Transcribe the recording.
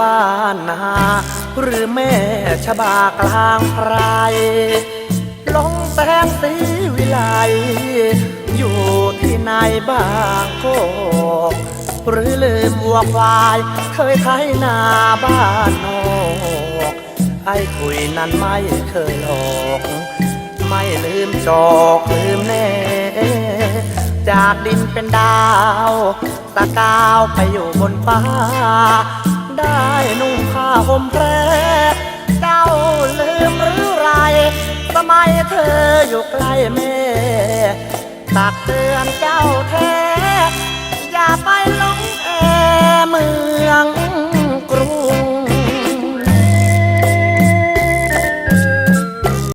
บ้านนาหรือแม่ชบากลางไพรลงแสงสีวิไลอยู่ที่ไหนบ้างโกหรือลืมวัวควาย เคยไถนาบ้านนอกไอ้คุยนั้นไม่เคยหลอกไม่ลืมจอกลืมแน่ จากดินเป็นดาวตะกาวไปอยู่บนฟ้า ห่มแพรเจ้าลืมหรือไร สมัยเธออยู่ใกล้แม่ตักเตือนเจ้าแท้ อย่าไป